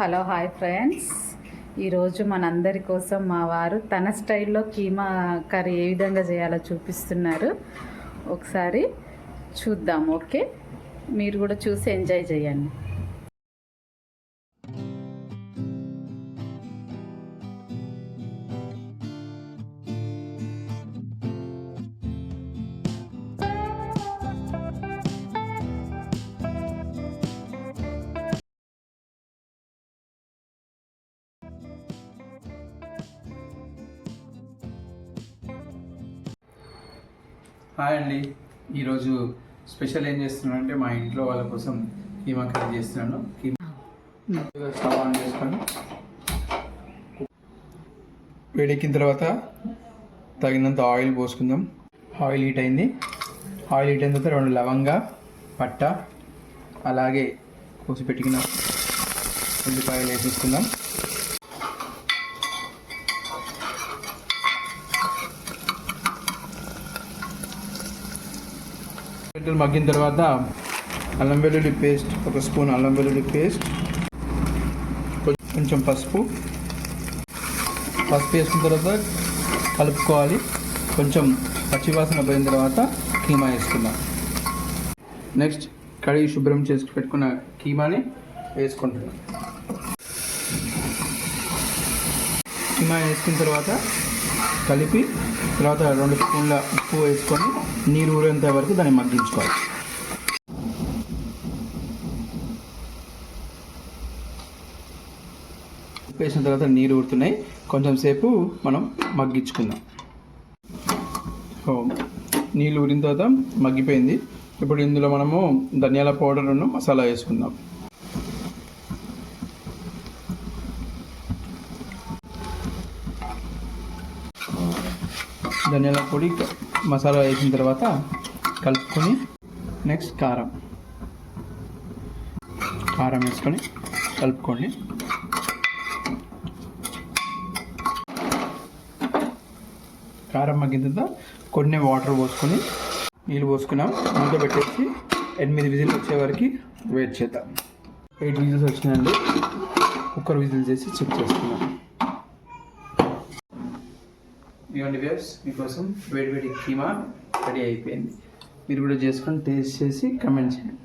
Hello hi friends. ఈరోజు మనందరి కోసం మా వారు తన స్టైల్లో కీమా కర్రీ ఏ విధంగా చేయాలో చూపిస్తున్నారు. ఒకసారి చూద్దాం ఓకే? మీరు కూడా చూసి ఎంజాయ్ చేయండి. హాయ్ అండి. ఈరోజు స్పెషల్ ఏం చేస్తున్నానంటే మా ఇంట్లో వాళ్ళ కోసం కీమా కర్రీ చేస్తున్నాను. కీమా స్టవ్ ఆన్ చేసుకొని వేడెక్కిన తర్వాత తగినంత ఆయిల్ పోసుకుందాం. ఆయిల్ హీట్ అయింది. ఆయిల్ హీట్ అయిన తర్వాత రెండు లవంగా పట్ట అలాగే కోసి పెట్టుకున్న ఉల్లిపాయలు వేసేసుకుందాం. ఉల్లిగడ్డలు మగ్గిన తర్వాత అల్లం వెల్లుల్లి పేస్ట్ ఒక స్పూన్ అల్లం వెల్లుల్లి పేస్ట్ కొంచెం పసుపు. పసుపు వేసిన తర్వాత కలుపుకోవాలి. కొంచెం పచ్చివాసన పోయిన తర్వాత కీమా వేసుకుందాం. నెక్స్ట్ కడిగి శుభ్రం చేసి పెట్టుకున్న కీమాని వేసుకుంటున్నాం. కీమా వేసుకున్న తర్వాత కలిపి తర్వాత రెండు స్పూన్ల ఉప్పు వేసుకొని నీరు ఊరేంత వరకు దాన్ని మగ్గించుకోవాలి. ఉప్పు వేసిన తర్వాత నీరు ఊరుతున్నాయి. కొంచెం సేపు మనం మగ్గించుకుందాం. నీళ్ళు ఊరిన తర్వాత మగ్గిపోయింది. ఇప్పుడు ఇందులో మనము ధనియాల పౌడర్ను మసాలా వేసుకుందాం. ధనియాల పొడి మసాలా వేసిన తర్వాత కలుపుకొని నెక్స్ట్ కారం. కారం వేసుకొని కలుపుకోండి. కారం మగ్గిన తర్వాత కొన్ని వాటర్ పోసుకొని నీళ్ళు పోసుకున్నాం. మూత పెట్టేసి ఎనిమిది విజిల్ వచ్చే వరకు వెయిట్ చేద్దాం. ఎయిట్ విజిల్స్ వచ్చినాయండి. కుక్కర్ విజిల్ చేసి చెక్ చేసుకున్నాం ఇవ్వండి వేవ్స్ మీకోసం వేడి వేడి కీమా రెడీ అయిపోయింది. మీరు కూడా చేసుకొని టేస్ట్ చేసి కమెంట్ చేయండి.